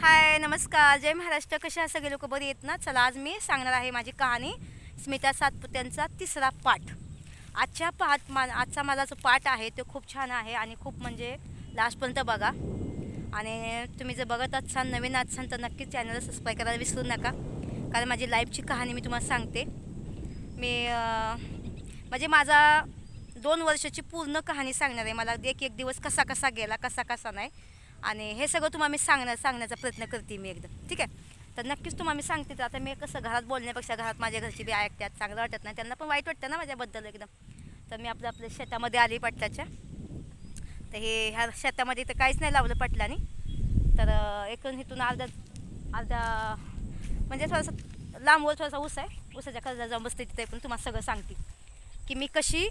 हाय नमस्कार. जय महाराष्ट्र. कशा असं सगळे लोक बरी येत ना? चला आज मी सांगणार आहे माझी कहाणी स्मिता सातपुत्यांचा तिसरा पाठ. आजच्या पाठ मा आजचा माझा जो पाठ आहे तो खूप छान आहे आणि खूप म्हणजे लास्टपर्यंत बघा. आणि तुम्ही जर बघत असाल नवीन असाल तर नक्कीच चॅनलला सबस्क्राईब करायला विसरू नका. कारण माझी लाईफची कहाणी मी तुम्हाला सांगते. मी म्हणजे माझा दोन वर्षाची पूर्ण कहाणी सांगणार आहे. मला एक एक दिवस कसा कसा गेला कसा कसा नाही. आणि हे सगळं तुम्हाला मी सांगण्या सांगण्याचा प्रयत्न करते मी एकदम ठीक आहे? तर नक्कीच तुम्हाला मी सांगते तर आता मी कसं घरात बोलण्यापेक्षा घरात माझ्या घरची बी ऐकतात चांगलं वाटत नाही. त्यांना पण वाईट वाटतं ना माझ्याबद्दल एकदम. तर मी आपलं आपल्या शेतामध्ये आली पटलाच्या. तर हे ह्या शेतामध्ये तर काहीच नाही लावलं पटलानी. तर एकूण इथून अर्धा अर्धा म्हणजे थोडासा लांबवर थोडासा ऊस आहे. ऊसाच्या कर्जा जाऊन बसते तिथे पण तुम्हाला सगळं सांगते. की मी कशी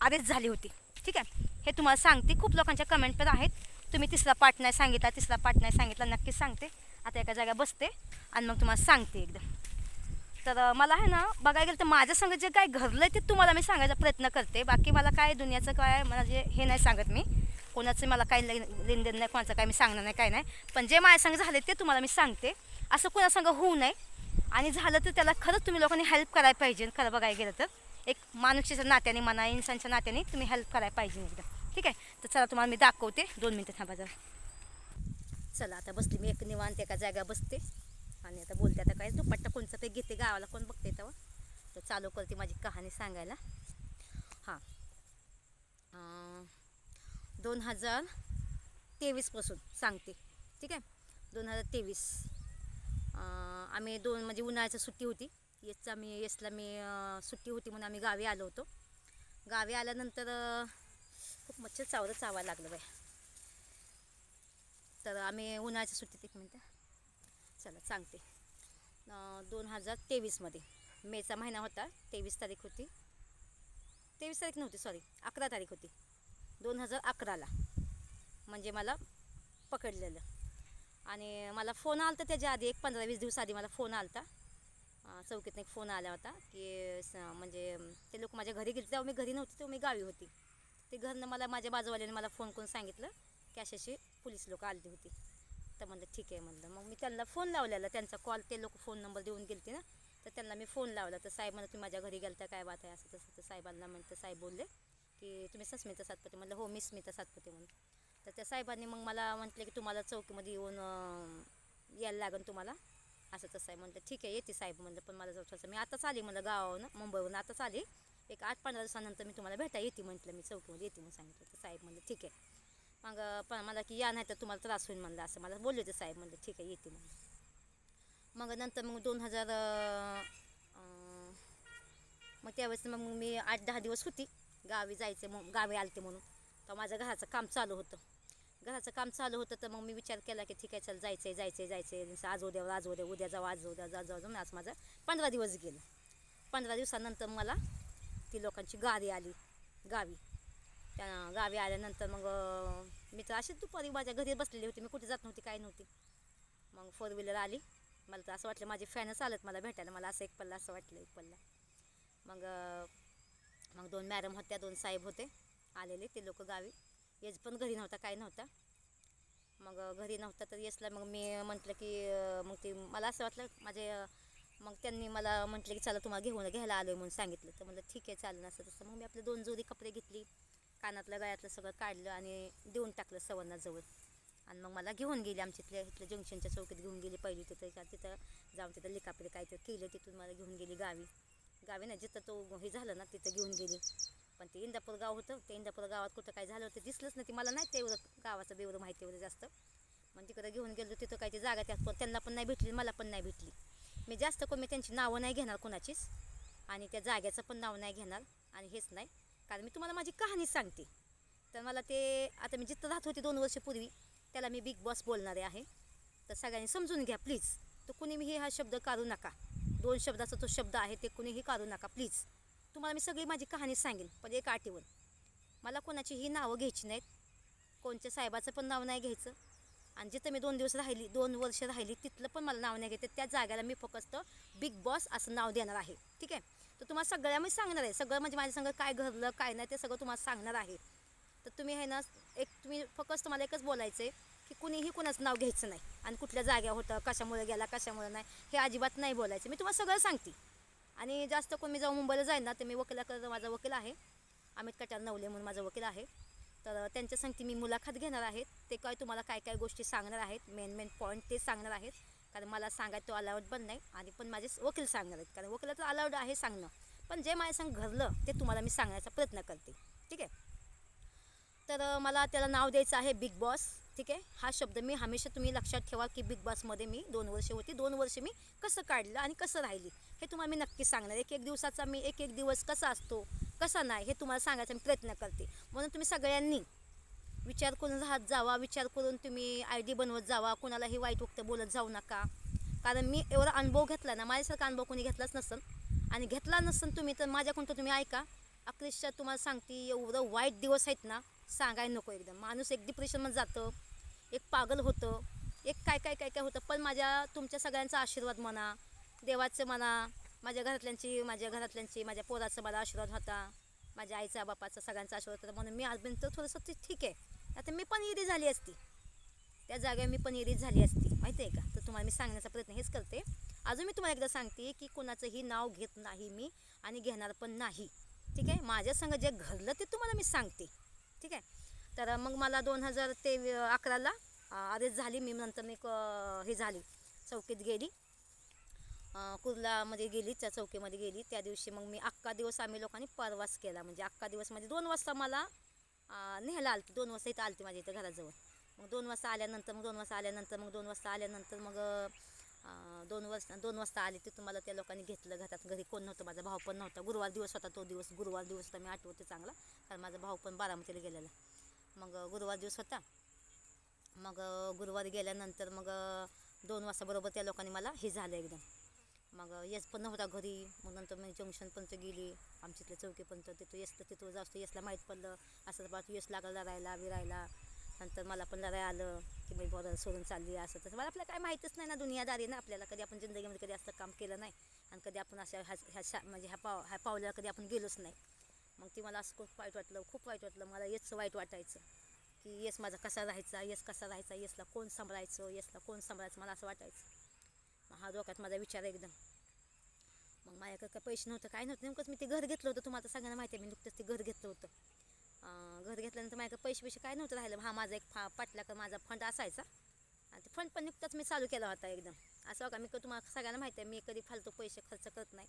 आधीच झाली होती. ठीक आहे? हे तुम्हाला सांगते. खूप लोकांच्या कमेंट पण आहेत. तुम्ही तिसरा पाठ नाही सांगितला तिसरा पाठ नाही सांगितला नक्कीच सांगते. आता एका जागा बसते आणि मग तुम्हाला सांगते एकदम. तर मला आहे ना बघायला गेलं तर माझ्या संग जे काय घडलं ते तुम्हाला मी सांगायचा प्रयत्न करते. बाकी मला काय दुनियाचं काय मला जे हे नाही सांगत मी. कोणाचं मला काही लेनदेन नाही कोणाचं काय मी सांगणार नाही काय नाही. पण जे माझ्या संग झाले ते तुम्हाला मी सांगते. असं कोणासंग होऊ नये. आणि झालं तर त्याला खरंच तुम्ही लोकांनी हेल्प करायला पाहिजे. खरं बघायला गेलं तर. एक माणूसच्या नात्याने म्हणा इन्सानच्या नात्याने तुम्ही हेल्प करायला पाहिजे एकदम. ठीक आहे? तर चला तुम्हाला मी दाखवते. दोन मिनटं थांबा जरा. चला आता बसली मी एक निवांत एका जागा बसते. आणि आता बोलते आता काय दुपट्टा कोणचं ते घेते गावाला कोण बघते तेव्हा. तर चालू करते माझी कहाणी सांगायला. हां. दोन हजार तेवीसपासून सांगते. ठीक आहे? दोन हजार तेवीस. आम्ही दोन म्हणजे उन्हाळ्याची सुट्टी होती. येसचा मी येसला मी सुट्टी होती म्हणून आम्ही गावी आलो होतो. गावी आल्यानंतर अं, चावलं चावायला लागलं बाय तर आम्ही उन्हाळ्याच्या सुट्टीत एक मिनटं. चला सांगते. दोन हजार तेवीसमध्ये मेचा महिना होता तेवीस तारीख होती. तेवीस तारीख नव्हती सॉरी अकरा तारीख होती. दोन हजार अकराला. म्हणजे मला पकडलेलं. आणि मला फोन आला होता त्याच्या आधी एक पंधरा वीस दिवस आधी मला फोन आला होता चौकीतनं एक फोन आला होता की स- म्हणजे ते लोक माझ्या घरी गेले तेव्हा मी घरी नव्हती तेव्हा मी गावी होती. ते घरनं मला माझ्या बाजूवाल्याने मला फोन करून सांगितलं की अशाशी पोलीस लोक आली होती. तर म्हणलं ठीक आहे म्हणलं. मग मी त्यांना फोन लावलेला. त्यांचा कॉल ते लोक फोन नंबर देऊन गेलते ना. तर त्यांना मी फोन लावला. तर साहेब म्हणलं तुम्ही माझ्या घरी गेलता काय बात आहे? असं तसं तर साहेबांना म्हणतं साहेब बोलले की तुम्ही सस्मिता सातपते. म्हणलं हो मी स्मिता सातपते म्हणून. तर त्या साहेबांनी मग मला म्हटलं की तुम्हाला चौकीमध्ये येऊन यायला लागेल तुम्हाला. असं तसं आहे. म्हणलं ठीक आहे येते साहेब म्हणलं. पण मला जवळ मी आताच आली म्हणलं गावावरून मुंबईवरून आताच आली. एक आठ पंधरा दिवसानंतर मी तुम्हाला भेटा येते म्हटलं मी चौकीमध्ये येते म्हणून सांगितलं तर साहेब म्हणलं ठीक आहे. मग पण मला की या नाही तर तुम्हाला त्रास होईल म्हणलं असं मला बोलले होते साहेब म्हणलं ठीक आहे येते म्हणलं मग नंतर मग दोन हजार मग त्यावेळेस मग मी आठ दहा दिवस होती गावी जायचे मग गावी आलते म्हणून. तर माझं घराचं काम चालू होतं. घराचं काम चालू होतं तर मग मी विचार केला की ठीक आहे चल जायचं आहे जायचं आहे जायचं आहे जसं आज उद्या आज उद्या उद्या जाऊ आज उद्या जाऊ जाऊ जाऊन आज माझं पंधरा दिवस गेलं. पंधरा दिवसानंतर मला ती लोकांची गावी आली. गावी. त्या गावी आल्यानंतर मग मी तर अशीच दुपारी माझ्या घरी बसलेली होती. मी कुठे जात नव्हती काय नव्हती. मग फोर व्हीलर आली. मला तर असं वाटलं माझे फॅनच आलेत मला भेटायला. मला असं एक पल्ला असं वाटलं एक पल्ला. मग मग दोन मॅडम होत्या दोन साहेब होते. आलेले ते लोक गावी. येज पण घरी नव्हता काय नव्हता. मग घरी नव्हता तर येसला मग मी म्हटलं की मग ती मला असं वाटलं माझे मग त्यांनी मला म्हटलं की चला तुम्हाला घेऊन घ्यायला आलो आहे म्हणून सांगितलं. तर म्हटलं ठीक आहे चालेल. असं तसं. मग मी आपले दोन जोडी कपडे घेतली कानातलं गळ्यातलं सगळं काढलं आणि देऊन टाकलं सवनाजवळ आणि मग मला घेऊन गेली आमच्या इथल्या इथल्या जंक्शनच्या चौकीत घेऊन गेली पहिली तिथं. का तिथं जाऊन तिथं लिकापडे काय तर केलं तिथून मला घेऊन गेली गावी. गावी नाही जिथं तो हे झालं ना तिथं घेऊन गेली. पण ते इंदापूर गाव होतं. ते इंदापूर गावात कुठं काय झालं होतं दिसलंच नाही. ते मला नाही तेवढं गावाचं बेवढं माहिती एवढं जास्त. मग तिकडं घेऊन गेलो तिथं काय ते जागा त्यात पण त्यांना पण नाही भेटली मला पण नाही भेटली. मी जास्त करून मी त्यांची नावं नाही घेणार कोणाचीच. आणि त्या जाग्याचं पण नाव नाही घेणार. आणि हेच नाही. कारण मी तुम्हाला माझी कहाणी सांगते. तर मला ते आता मी जिथं राहत होते दोन वर्षपूर्वी त्याला मी बिग बॉस बोलणारे आहे. तर सगळ्यांनी समजून घ्या प्लीज तर कुणी मी हे हा शब्द काढू नका. दोन शब्दाचा तो शब्द आहे ते कुणीही काढू नका प्लीज तुम्हाला मी सगळी माझी कहाणी सांगेन पण एक आठवण. मला कोणाची ही नावं घ्यायची नाहीत. कोणच्या साहेबाचं पण नाव नाही घ्यायचं. आणि जिथं मी दोन दिवस राहिली दोन वर्ष राहिली तिथलं पण मला नाव नाही घेते त्या जागेला मी फक्त बिग बॉस असं नाव देणार आहे. ठीक आहे? तर तुम्हाला सगळ्या मी सांगणार आहे. सगळं म्हणजे माझ्या संग काय घडलं काय नाही ते सगळं तुम्हाला सांगणार आहे. तर तुम्ही आहे ना एक तुम्ही फक्त तुम्हाला एकच बोलायचं आहे की कुणीही कुणाचं नाव घ्यायचं नाही. आणि कुठल्या जाग्या होतं कशामुळे गेला कशामुळे नाही हे अजिबात नाही बोलायचं. मी तुम्हाला सगळं सांगते. आणि जास्त कोण मी जाऊन मुंबईला जाईन ना तर मी वकिलाकडं माझा वकील आहे. अमित कटार नवले म्हणून माझा वकील आहे. तर त्यांच्या सांगते मी मुलाखत घेणार आहेत ते काय तुम्हाला काय काय गोष्टी सांगणार आहेत मेन मेन पॉईंट ते सांगणार आहेत. कारण मला सांगायचं तो अलाउड पण नाही आणि पण माझे वकील सांगणार आहेत. कारण वकिलाचं अलाउड आहे सांगणं. पण जे माझ्या सांग घडलं ते तुम्हाला मी सांगण्याचा प्रयत्न करते. ठीक आहे? तर मला त्याला नाव द्यायचं आहे बिग बॉस ठीक आहे? हा शब्द मी हमेशा तुम्ही लक्षात ठेवा की बिग बॉसमध्ये मी दोन वर्ष होती. दोन वर्ष मी कसं काढलं आणि कसं राहिली हे तुम्हाला मी नक्की सांगणार एक एक दिवसाचा मी एक एक दिवस कसा असतो कसा नाही हे तुम्हाला सांगायचा मी प्रयत्न करते. म्हणून तुम्ही सगळ्यांनी विचार करून राहत जावा विचार करून तुम्ही आय डी बनवत जावा कोणालाही वाईट वक्त बोलत जाऊ नका. कारण मी एवढा अनुभव घेतला ना माझ्यासारखा अनुभव कोणी घेतलाच नसेल. आणि घेतला नसेल तुम्ही तर माझ्याकडून तर तुम्ही ऐका. अक्षरशः तुम्हाला सांगते एवढं वाईट दिवस आहेत ना सांगायला नको एकदम. माणूस एक डिप्रेशनमध्ये जातं एक पागल होतं एक काय काय काय काय होतं. पण माझ्या तुमच्या सगळ्यांचा आशीर्वाद म्हणा देवाचं म्हणा माझ्या घरातल्यांची माझ्या घरातल्यांची माझ्या पोराचा मला आशीर्वाद होता. माझ्या आईचा बापाचा सगळ्यांचा आशीर्वाद होता. म्हणून मी आजपर्यंत थोडंसं ते ठीक आहे. आता मी पण इरी झाली असती. त्या जागेवर मी पण इरीज झाली असती. माहिती आहे का? तर तुम्हाला मी सांगण्याचा प्रयत्न हेच करते. अजून मी तुम्हाला एकदा सांगते की कोणाचंही नाव घेत नाही मी आणि घेणार पण नाही. ठीक आहे? माझ्या संग जे घडलं ते तुम्हाला मी सांगते. ठीक आहे? तर मग मला दोन हजार ते अकराला अरेस्ट झाली. मी नंतर मी क- हे झाली. चौकीत गेली. कुर्लामध्ये गेली त्या चौकीमध्ये गेली. त्या दिवशी मग मी अख्खा दिवस आम्ही लोकांनी प्रवास केला. म्हणजे अख्खा दिवस म्हणजे दोन वाजता मला न्यायला आलती. दोन वाजता इथं आलती माझ्या इथं घराजवळ. मग दोन वाजता आल्यानंतर मग दोन वाजता आल्यानंतर मग दोन वाजता आल्यानंतर मग दोन वाजता दोन वाजता आली तिथून मला त्या लोकांनी घेतलं घरात. घरी कोण नव्हतं माझा भाऊ पण नव्हता. गुरुवार दिवस होता तो दिवस. गुरुवार दिवस होता मी आठवते चांगला. कारण माझा भाऊ पण बारामतीला गेलेला. मग गुरुवार दिवस होता. मग गुरुवारी गेल्यानंतर मग दोन वाजता बरोबर त्या लोकांनी मला हे झालं एकदम. मग येस पण नव्हता घरी. मग नंतर मी जंक्शनपर्यंत गेली. आमच्यातल्या चौकीपर्यंत तिथं येस तर तिथं जास्त येसला माहीत पडलं. असं बा यश लागला लढायला विरायला. नंतर मला पण लढाय आलं की मी बरं सोडून चालली असं तसं. मला आपल्याला काय माहीतच नाही ना दुनियादारी ना आपल्याला. कधी आपण जिंदगीमध्ये कधी असं काम केलं नाही. आणि कधी आपण अशा ह्या ह्या शा म्हणजे ह्या पाव ह्या पावल्याला कधी आपण गेलोच नाही. मग ती मला असं खूप वाईट वाटलं. खूप वाईट वाटलं. मला येच वाईट वाटायचं की येस माझा कसा राहायचा? येस कसा राहायचा? येसला कोण सांभाळायचं? येसला कोण सांभाळायचं? मला असं वाटायचं. मग हा डोक्यात माझा विचार एकदम. मग माझ्याकडे काय पैसे नव्हतं काय नव्हतं. नेमकंच मी ते घर घेतलं होतं तुम्हाला सगळ्यांना माहिती आहे मी नुकतंच ते घर घेतलं होतं. घर घेतल्यानंतर माझ्याकडे पैसे पैसे काय नव्हतं राहिलं. हा माझा एक फा पाटल्याकडे माझा फंड असायचा. आणि ते फंड पण नुकताच मी चालू केला होता एकदम. असं बघा मी क- तुम्हाला सगळ्यांना माहिती आहे मी कधी फालतू पैसे खर्च करत नाही.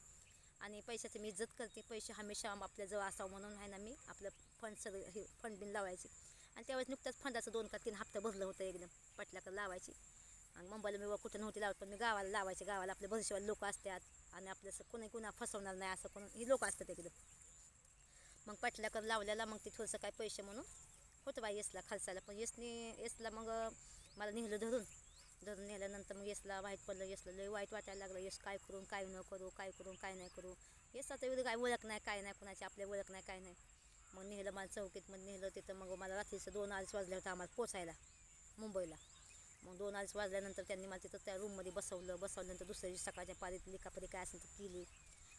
आणि पैशाची मी इज्जत करते पैसे हमेशा आपल्याजवळ असावं म्हणून आहे ना मी आपलं फंड सगळं हे फंड बिन लावायची. आणि त्यावेळेस नुकताच फंडाचं दोन का तीन हप्ता भरलं होतं एकदम पाटल्याकडे लावायची. आणि मुंबईला मी कुठं नव्हती लावत पण मी गावाला लावायचे. गावाला आपले भविष्यवाले लोक असतात आणि आपलं असं कोणी कुणा फसवणार नाही असं कोण ही लोक असतात एकदम मग पाटल्याकडे लावल्याला मग ते थोडंसं काय पैसे म्हणून होतं बाई येसला खालसाला पण येसने येसला मग मला नेलं धरून. धरून नेल्यानंतर मग येसला वाईट पडलं येसला लई वाईट वाटायला लागलं. येस काय करून काय न करू काय करून काय नाही करू. येस आता एवढं काय ओळख नाही काय नाही कोणाची आपल्या ओळख नाही काय नाही. मग नेलं मला चौकीत मग नेलं तिथं. मग मला रात्रीचं दोन अडीच वाजले होतं आम्हाला पोचायला मुंबईला. मग दोन अडीच वाजल्यानंतर त्यांनी मला तिथं त्या रूममध्ये बसवलं. बसवल्यानंतर दुसऱ्या दिवशी सकाळच्या पारीत लिखापरी काय असेल तर केली.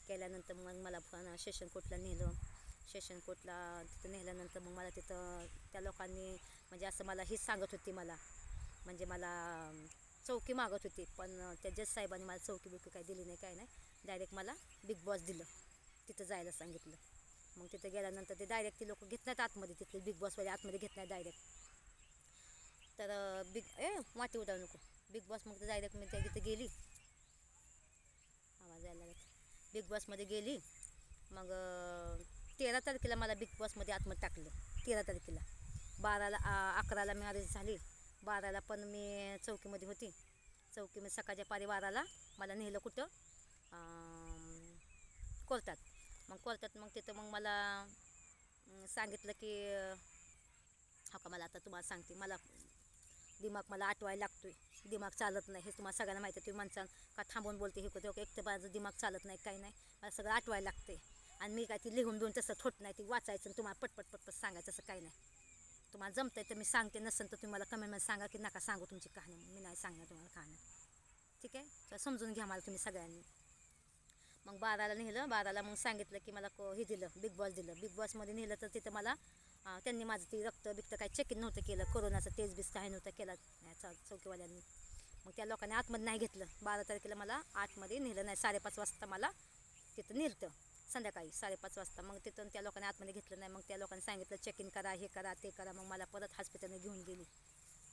केल्यानंतर मग मला पण सेशन कोर्टला नेलं. सेशन कोर्टला तिथं नेल्यानंतर मग मला तिथं त्या लोकांनी म्हणजे असं मला हेच सांगत होती मला. म्हणजे मला चौकी मागत होती. पण त्या जज साहेबांनी मला चौकी बिकी काही दिली नाही काय नाही डायरेक्ट मला बिग बॉस दिलं. तिथं जायला सांगितलं. मग तिथं गेल्यानंतर ते डायरेक्ट ते लोक घेत नाहीत आतमध्ये. तिथले बिग बॉसवाले आतमध्ये घेत नाहीत डायरेक्ट तर बिग ए माती उडावू नको. बिग बॉस मग डायरेक्ट मी त्या तिथं गेली. आवाज यायला लागत बिग बॉसमध्ये गेली. मग तेरा तारखेला मला बिग बॉसमध्ये आतमध्ये टाकलं. तेरा तारखेला. बाराला अकराला मी अरेस्ट झाली. बाराला पण मी चौकीमध्ये होती. चौकीमध्ये सकाळच्या पारी बाराला मला नेलं कुठं? कोर्टात. मग कोर्टात मग तिथं मग मला सांगितलं की हो का मला आता तुम्हाला सांगते. मला दिमाग मला आठवायला लागतोय. दिमाग चालत नाही हे तुम्हाला सगळ्यांना माहिती आहे. तुम्ही माणसां का थांबून बोलते हे करते एक तर माझं दिमाग चालत नाही काही नाही. मला सगळं आठवायला लागते आणि मी काय ती लिहून देऊन तसं ठोट नाही ती वाचायचं आणि तुम्हाला पटपट पटपट सांगायचं असं काही नाही. तुम्हाला जमतंय तर मी सांगते नसेल तर तुम्ही मला कमेंटमध्ये सांगा की नका सांगू तुमची कहाणी. मी नाही सांगणार तुम्हाला कहाणी. ठीक आहे? तर समजून घ्या मला तुम्ही सगळ्यांनी. मग बाराला नेलं बाराला मग सांगितलं की मला को हे दिलं बिग बॉस दिलं. बिग बॉसमध्ये नेलं तर तिथं मला त्यांनी माझं ते रक्त बिक्त काही चेकिंग नव्हतं केलं. कोरोनाचं तेज बीज काही नव्हतं केलं. या चौकीवाल्यांनी. मग त्या लोकांनी आतमध्ये नाही घेतलं. बारा तारखेला मला आतमध्ये नेलं नाही. साडेपाच वाजता मला तिथं नेलतं. संध्याकाळी साडेपाच वाजता. मग तिथून त्या लोकांनी आतमध्ये घेतलं नाही. मग त्या लोकांनी सांगितलं चेक इन करा हे करा ते करा. मग मला परत हॉस्पिटलने घेऊन गेली.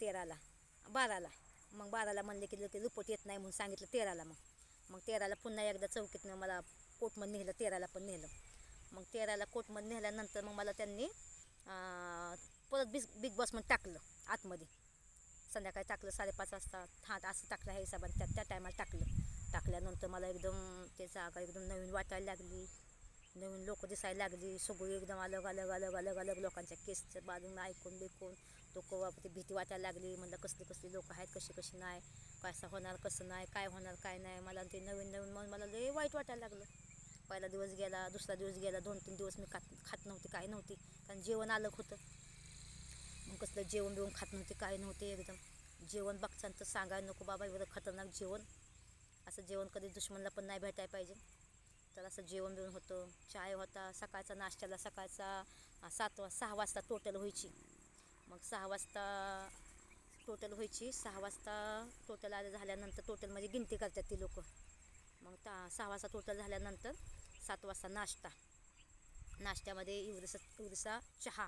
तेराला. बाराला. मग बाराला म्हणले की की रिपोर्ट येत नाही म्हणून सांगितलं तेराला मग. मग तेराला पुन्हा एकदा चौकीतनं मला कोर्टमध्ये नेलं तेराला पण नेलं. मग तेराला कोर्टमध्ये नेल्यानंतर मग मला त्यांनी परत बिग बिग बॉसमध्ये टाकलं आतमध्ये. संध्याकाळी टाकलं साडेपाच वाजता हा असं टाकलं आहे हिशोबाने त्या त्या टायमाला टाकलं. टाकल्यानंतर मला एकदम ते जागा एकदम नवीन वाटायला लागली. नवीन लोक दिसायला लागली. सगळी एकदम अलग अलग अलग अलग अलग लोकांच्या केसच्या बाजून ऐकून बिकून तो ते भीती वाटायला लागली. म्हणलं कसली कसली लोक आहेत कशी कशी नाही कसं होणार कसं नाही काय होणार काय नाही. मला ते नवीन नवीन मग मला लय वाईट वाटायला लागलं. पहिला दिवस गेला दुसरा दिवस गेला दोन तीन दिवस मी खात खात नव्हते काय नव्हती. कारण जेवण अलग होतं मग कसलं जेवण बिवण खात नव्हते काय नव्हते. एकदम जेवण बघचान तर सांगायला नको बाबा एवढं खतरनाक जेवण. असं जेवण कधी दुश्मनला पण नाही भेटायला पाहिजे. तर असं जेवण बिवण होतं. चाय होता सकाळचा नाश्त्याला सकाळचा सात वा सहा वाजता टोटल व्हायची. मग सहा वाजता टोटल व्हायची. सहा वाजता टोटल आलं झाल्यानंतर टोटलमध्ये गिनती करतात ती लोक. मग ता सहा वाजता टोटल झाल्यानंतर सात वाजता नाश्ता. नाश्त्यामध्ये इवरसा इवरसा चहा.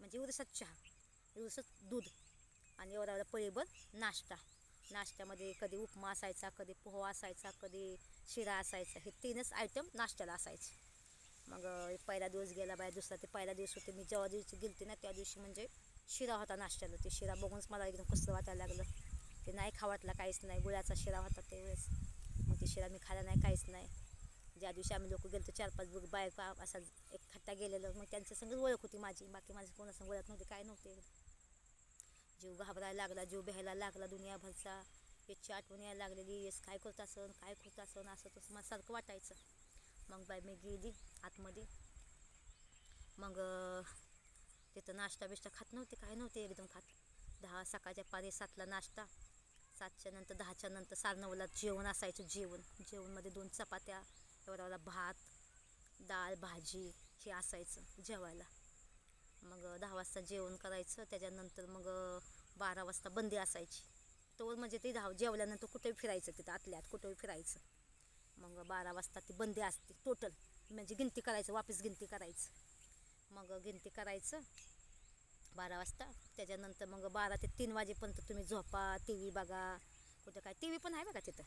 म्हणजे इवरसाच चहा इवरसं दूध आणि एवढा एवढा पळीभर नाश्ता. नाश्त्यामध्ये कधी उपमा असायचा कधी पोहा असायचा कधी शिरा असायचा हे तीनच आयटम नाश्त्याला असायचे. मग पहिला दिवस गेला बाय दुसरा ते पहिला दिवस होते. मी जेव्हा दिवशी गेलते ना त्या दिवशी म्हणजे शिरा होता नाश्त्याला. ते शिरा बघूनच मला एकदम कसं वाटायला लागलं. ते नाही खावाटला काहीच नाही. गुळाचा शिरा होता त्यावेळेस. मग ते शिरा मी खायला नाही काहीच नाही. ज्या दिवशी आम्ही लोक गेलो चार पाच बुक बायक असा एक खट्टा गेलेलं. मग त्यांच्या संगच ओळख होती माझी. बाकी माझी कोणासंग ओळख नव्हती काय नव्हते. जीव घाबरायला लागला जीव भ्यायला लागला दुनियाभरचा. याची आठवण यायला लागलेली येस काय करत असन काय करत असन? असं तसं मला सारखं वाटायचं. मग बाय मी गेली आतमध्ये. मग तिथं नाश्ता बिष्टा खात नव्हते काय नव्हते एकदम खात. दहा सकाळच्या पारी सातला नाश्ता. सातच्या नंतर दहाच्या नंतर साडे जेवण असायचं जेवण. जेवणमध्ये दोन चपात्या एवढा भात डाळ भाजी हे असायचं जेवायला. मग दहा वाजता जेवण करायचं. त्याच्यानंतर मग बारा वाजता बंदी असायची. तो म्हणजे ते धाव जेवल्यानंतर कुठेही फिरायचं तिथं आतल्या आत कुठेही फिरायचं. मग बारा वाजता ती बंदी असते टोटल म्हणजे गिनती करायचं वापस गिनती करायचं. मग गिनती करायचं. बारा वाजता. त्याच्यानंतर मग बारा ते तीन वाजेपर्यंत तुम्ही झोपा टी व्ही बघा कुठं काय टी व्ही पण आहे बघा तिथं.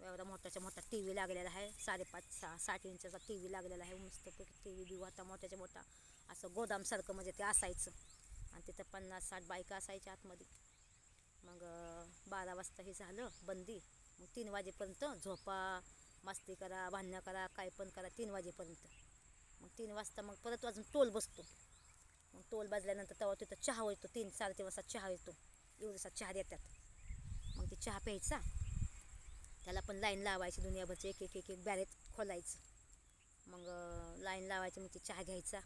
एवढा मोठ्याच्या मोठा टी व्ही लागलेला आहे. साडेपाच सहा साठ इंचाचा टी व्ही लागलेला आहे. मस्तपैकी टी व्ही बी होता मोठ्याच्या मोठा असं गोदामसारखं म्हणजे ते असायचं. आणि तिथं पन्नास साठ बायका असायच्या आतमध्ये. मग बारा वाजता हे झालं बंदी. मग तीन वाजेपर्यंत झोपा मस्ती करा भांडणं करा काय पण करा तीन वाजेपर्यंत. मग तीन वाजता मग परत अजून टोल बसतो. मग टोल बाजल्यानंतर तेव्हा तिथं चहा येतो तीन साडेतीन वाजता चहा येतो. एवढसा चहा देतात. मग ते चहा प्यायचा. त्याला पण लाईन लावायची दुनियाभरचे एक एक एक एक बॅरेत खोलायचं. मग लाईन लावायची मग ते चहा घ्यायचा.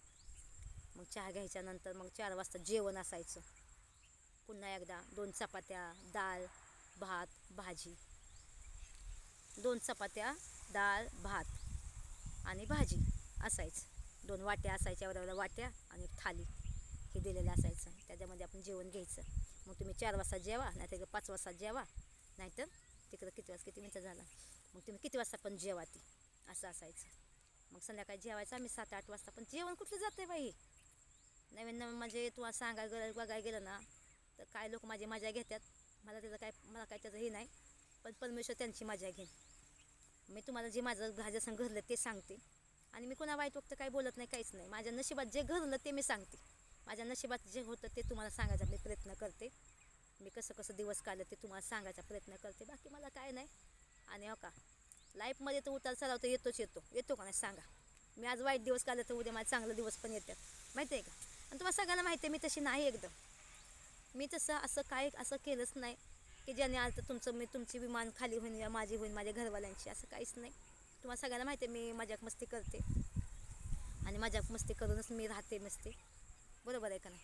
मग चहा घ्यायच्यानंतर मग चार वाजता जेवण असायचं. पुन्हा एकदा दोन चपात्या डाळ भात भाजी. दोन चपात्या डाळ भात आणि भाजी असायचं. दोन वाट्या असायच्या एवढ्या वाट्या आणि थाली हे दिलेलं असायचं. त्याच्यामध्ये आपण जेवण घ्यायचं. मग तुम्ही चार वाजता जेवा नाहीतर पाच वाजता जेवा नाहीतर तिकडं किती वाजता किती मिनटं झाला? मग तुम्ही किती वाजता पण जेवा ती असं असायचं. मग संध्याकाळी जेवायचं आम्ही सात आठ वाजता पण जेवण कुठलं जातं बाई? नवीन नवीन म्हणजे तुम्हाला सांगा गेलं बघायला गेलं ना तर काय लोक माझी मजा घेतात मला त्याचं काय मला काय त्याचं हे नाही. पण परमेश्वर त्यांची मजा घेईन मी तुम्हाला जे माझं माझ्या घरलं ते सांगते. आणि मी कोणा वाईट वक्त काही बोलत नाही काहीच नाही. माझ्या नशिबात जे घडलं ते मी सांगते. माझ्या नशिबात जे होतं ते तुम्हाला सांगायचा मी प्रयत्न करते. मी कसं कसं दिवस काढलं ते तुम्हाला सांगायचा प्रयत्न करते. बाकी मला काय नाही. आणि हो का लाईफमध्ये तर उतार चढाव तर येतोच येतो. येतो का नाही सांगा. मी आज वाईट दिवस काढले तर उद्या माझे चांगले दिवस पण येतात. माहिती आहे का? आणि तुम्हाला सगळ्यांना माहिती आहे मी तशी नाही एकदम. मी तसं असं काय असं केलंच नाही की ज्याने आज तर तुमचं मी तुमची विमान खाली होईन या माझी होईन माझ्या घरवाल्यांची. असं काहीच नाही. तुम्हाला सगळ्यांना माहिती आहे मी मजाक मस्ती करते. आणि मजाक मस्ती करूनच मी राहते मस्ती. बरोबर आहे का नाही?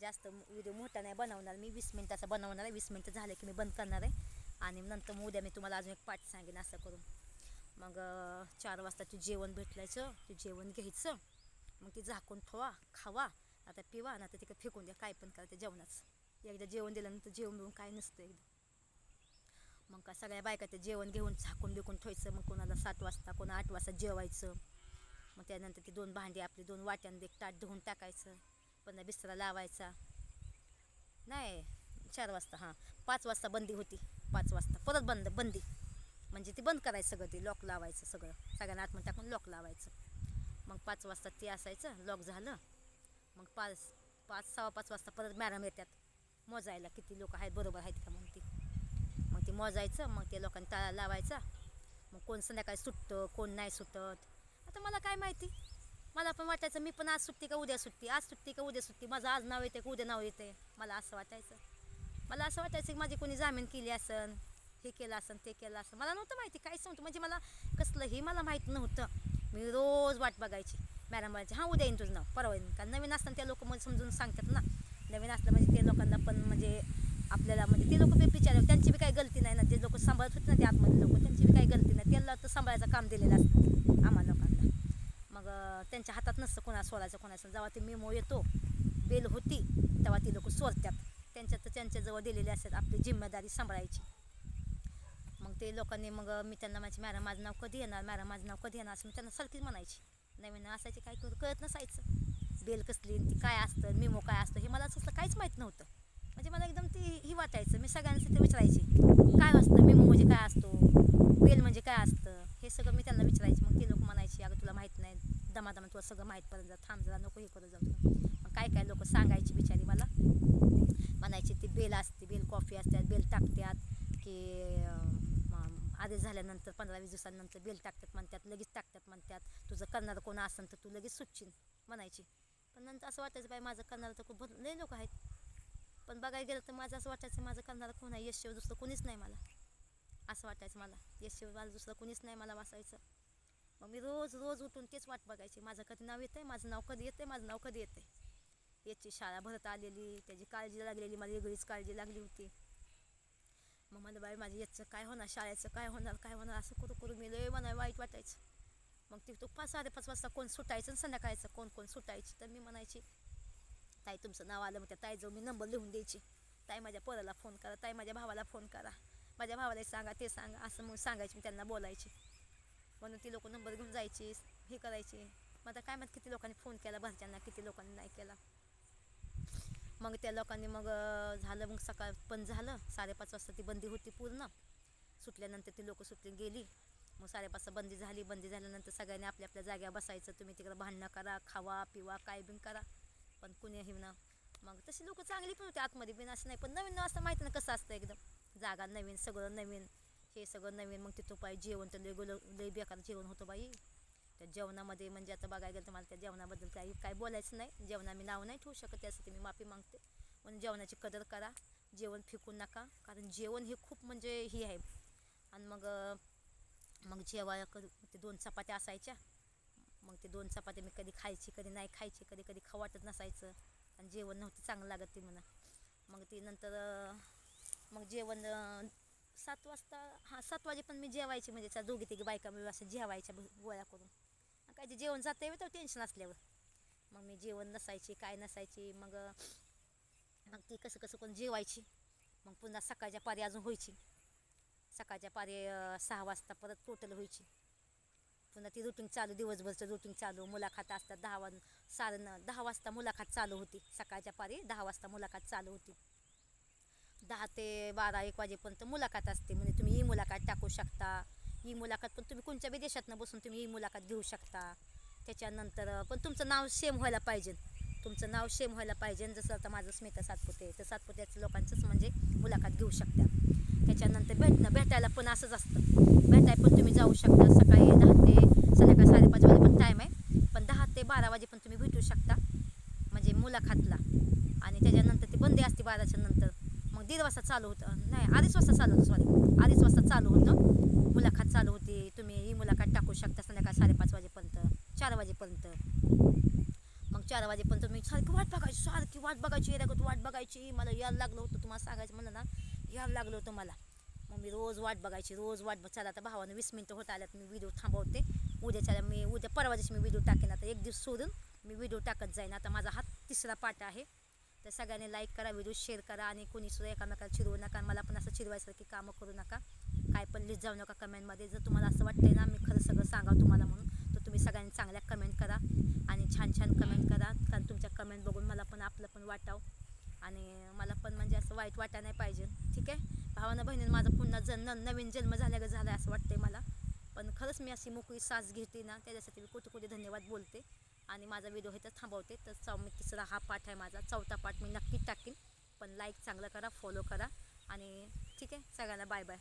जास्त व्हिडिओ मोठा नाही बनवणार. मी वीस मिनटाचा बनवणार आहे. वीस मिनटं झाले की मी बंद करणार आहे. आणि नंतर मग उद्या मी तुम्हाला अजून एक पाठ सांगेन असं करून. मग चार वाजता तू जेवण भेटलायचं. तू जेवण घ्यायचं. मग ती झाकून ठेवा खावा. आता पिवा ना तर तिकडे फेकून द्या. काय पण करा त्या जेवणाचं. एकदा जेवण दिल्यानंतर जेवण बिवून काय नसतं एकदा. मग का सगळ्या बायका ते जेवण घेऊन झाकून बिकून ठेवायचं. मग कोणाला सात वाजता कोणा आठ वाजता जेवायचं. मग त्यानंतर ती दोन भांडी आपली दोन वाट्यांना एक ताट धुवून टाकायचं. पुन्हा बिस्तरा लावायचा. नाही चार वाजता हां. पाच वाजता बंदी होती. पाच वाजता. परत बंद बंदी. म्हणजे ती बंद करायचं सगळं ते लॉक लावायचं सगळं. सगळ्यांना आतमध्ये टाकून लॉक लावायचं. मग पाच वाजता ते असायचं लॉक झालं. मग पाच पाच सव्वा पाच वाजता परत मॅडम येतात. मोजायला किती लोक आहेत बरोबर आहेत का मग ती. मग ते मोजायचं मग ते लोकांनी ताळा लावायचा. मग कोण संध्याकाळी सुटतं कोण नाही सुटत. आता मला काय माहिती? मला पण वाटायचं मी पण आज सुट्टी का उद्या सुट्टी? आज सुट्टी का उद्या सुट्टी? माझं आज नाव येते का उद्या नाव येते मला असं वाटायचं. मला असं वाटायचं की माझी कोणी जामीन केली असन हे केलं असन ते केलं असं मला नव्हतं माहिती काहीच नव्हतं. म्हणजे मला कसलंही मला माहीत नव्हतं. मी रोज वाट बघायची. मॅडम म्हणायची हां उद्या येईन तुझं नाव. परवा येईन. कारण नवीन असताना त्या लोक मला समजून सांगतात ना. नवीन असलं म्हणजे ते लोकांना पण म्हणजे आपल्याला म्हणजे ते लोक बी बिचारे त्यांची बी काही गलती नाही ना. जे लोक सांभाळत होते ना ते आतमध्ये लोक त्यांची बी काही गलती नाही. त्यांना तर सांभाळायचं काम दिलेलं असतं. आम्हाला लोकांना. मग त्यांच्या हातात नसतं कोणा सोडायचं कोणाचं जेव्हा ते मेमो येतो बेल होती तेव्हा ती लोक सोडतात त्यांच्यात तर त्यांच्याजवळ दिलेली असतात आपली जिम्मेदारी सांभाळायची. मग ते लोकांनी मग मी त्यांना माझी मॅडम माझं नाव कधी येणार? मॅडम माझं नाव कधी येणार? असं मी त्यांना सारखीच म्हणायची. नवीन असायची काय करू? कळत नसायचं. बेल कसली ती काय असतं? मेमो काय असतं? हे मला असं काहीच माहीत नव्हतं. म्हणजे मला एकदम ती ही वाटायचं. मी सगळ्यांना ते विचारायची काय असतं? मेमो म्हणजे काय असतो? बेल म्हणजे काय असतं? हे सगळं मी त्यांना विचारायची. मग ते लोक म्हणायची अगं तुला माहीत नाही. दमादमा तुला सगळं माहीत पर्यंत थांब जरा नको हे करू जाऊ मग काय काय लोक सांगायची बिचारी मला. म्हणायची ती बेल असते बेल कॉफी असतात बेल टाकतात की आदेश झाल्यानंतर पंधरा वीस दिवसांनंतर बेल टाकतात म्हणतात लगेच टाकतात म्हणतात तुझं करणारं कोण असेल तर तू लगेच सुटशील म्हणायची. पण नंतर असं वाटायचं बाई माझं करणारं तर खूप भर- लय लोक आहेत. पण बघायला गेलं तर माझं असं वाटायचं माझं करणारं कोण आहे? यशशिवाय दुसरं कोणीच नाही मला. असं वाटायचं मला. यशशिवाय मला दुसरं कोणीच नाही मला वाचायचं मग मी रोज रोज उठून तेच वाट बघायची. माझं कधी नाव येतंय माझं नाव कधी येतंय माझं नाव कधी येतंय. याची शाळा भरत आलेली त्याची काळजी लागलेली मला वेगळीच काळजी लागली होती. मग मला बाई माझं याचं काय होणार? शाळेचं काय होणार? काय होणार? असं करू करू मी लय म्हणा वाईट वाटायचं. मग ती पाच साडेपाच वाजता कोण सुटायचं आणि संध्याकाळचं कोण कोण सुटायची? तर मी म्हणायची ताई तुमचं नाव आलं मग त्या ताईजवळ मी नंबर लिहून द्यायची. ताई माझ्या पोराला फोन करा. ताई माझ्या भावाला फोन करा. माझ्या भावाला सांगा ते सांगा असं मग सांगायची मी त्यांना बोलायची. म्हणून ती लोक नंबर घेऊन जायची हे करायची. मग आता काय म्हणत किती लोकांनी फोन केला घरच्यांना किती लोकांनी नाही केला. मग त्या लोकांनी मग झालं मग सकाळ पण झालं साडेपाच वाजता ती बंदी होती पूर्ण. सुटल्यानंतर ती लोकं सुटली गेली. मग साडेपाचला बंदी झाली बंदी झाल्यानंतर सगळ्यांनी आपल्या आपल्या जाग्या बसायचं. तुम्ही तिकडं भांडणं करा खावा पिवा काय बिन करा. पण कुणी हिवणं मग तशी लोक चांगली पण होती आतमध्ये बिन असं नाही. पण नवीन असं माहिती नाही कसं असतं एकदम. जागा नवीन सगळं नवीन. ते सगळं नवीन मग तिथं पाय जेवण तर लय लय बेकार जेवण होतं बाई. त्या जेवणामध्ये म्हणजे आता बघायला गेलं तर मला त्या जेवणाबद्दल काही काय बोलायचं नाही. जेवणा मी नाव नाही ठेवू शकत त्यासाठी मी माफी मागते. म्हणून जेवणाची कदर करा जेवण फेकू नका कारण जेवण हे खूप म्हणजे हे आहे. आणि मग मग जेवाय क- ते दोन चपात्या असायच्या. मग ते दोन चपात्या मी कधी खायची कधी नाही खायची कधी कधी खाऊ वाटत नसायचं. आणि जेवण नव्हतं चांगलं लागत ते म्हणा. मग ते नंतर मग जेवण सात वाजता हां सात वाजे पण मी जेवायची म्हणजे त्या दोघी तिघी बायका मी असं जेवायच्या गोळ्या करून. काय जे जेवण जातं आहे तर टेन्शन असल्यावर. मग मी जेवण नसायची काय नसायची मग मग ती कसं कसं कोण जेवायची. मग पुन्हा सकाळच्या पारी अजून व्हायची. सकाळच्या पारी सहा वाजता परत टोटल व्हायची. पुन्हा ती रुटीन चालू दिवसभरचं रुटीन चालू. मुलाखत असतात दहा वाज साधारण दहा वाजता मुलाखत चालू होती. सकाळच्या पारी दहा वाजता मुलाखत चालू होती. दहा ते बारा एक वाजेपर्यंत मुलाखत असते. म्हणजे तुम्ही ही मुलाखत टाकू शकता. ही मुलाखत पण तुम्ही कोणत्या बी देशातनं बसून तुम्ही ही मुलाखत घेऊ शकता. त्याच्यानंतर पण तुमचं नाव सेम व्हायला पाहिजे. तुमचं नाव सेम व्हायला पाहिजे. जसं आता माझं स्मिता सातपुते तर सातपुत्याचं लोकांचंच म्हणजे मुलाखत घेऊ शकता. त्याच्यानंतर भेटणं भेटायला पण असंच असतं. भेटायला पण तुम्ही जाऊ शकता. सकाळी दहा ते संध्याकाळी साडेपाच वाजे पण टाईम आहे. पण दहा ते बारा वाजे पण तुम्ही भेटू शकता. म्हणजे मुलाखतला. आणि त्याच्यानंतर ती बंदी असते बाराच्या नंतर. दीड वाजता चालू होतं. नाही अडीच वाजता चालू होतं सॉरी अडीच वाजता चालू होतं. मुलाखत चालू होती. तुम्ही ही मुलाखत टाकू शकता संध्याकाळी साडेपाच वाजेपर्यंत चार वाजेपर्यंत. मग चार वाजेपर्यंत मी सारखी वाट बघायची सारखी वाट बघायची येण्यागत वाट बघायची. मला यायला लागलं होतं तुम्हाला सांगायचं म्हणलं ना यायला लागलं होतं मला. मग मी रोज वाट बघायची रोज वाट बघ. चला आता भावानं वीस मिनटं होत आल्यात मी व्हिडिओ थांबवते. उद्याच्या मी उद्या परवा दिवशी मी व्हिडिओ टाकेन. आता एक दिवस सोडून मी व्हिडिओ टाकत जाईन. आता माझा हा तिसरा पाठ आहे. तर सगळ्यांनी लाईक करा व्हिडिओ शेअर करा आणि कोणीसुद्धा एकामेकाला चिरवू नका. मला पण असं चिरवायसारखी कामं करू नका. काय पण लिहित जाऊ नका कमेंटमध्ये जर तुम्हाला असं वाटतंय ना मी खरं सगळं सांगावं तुम्हाला म्हणून तर तुम्ही सगळ्यांनी चांगल्या कमेंट करा आणि छान छान कमेंट करा. कारण तुमच्या कमेंट बघून मला पण आपलं पण वाटावं. आणि मला पण म्हणजे असं वाईट वाटा नाही पाहिजे. ठीक आहे? भावानं बहिणीनं माझा पुन्हा जन्म नवीन जन्म झाल्या झाला आहे असं वाटतंय मला. पण खरंच मी अशी मोकळी सास घेते ना त्याच्यासाठी मी कुठे कुठे धन्यवाद बोलते. आणि माझा व्हिडिओ इथं थांबवते. तर चौ मी तिसरा हा पाठ आहे माझा. चौथा पाठ मी नक्कीच टाकीन. पण लाईक चांगलं करा फॉलो करा. आणि ठीक आहे सगळ्यांना बाय बाय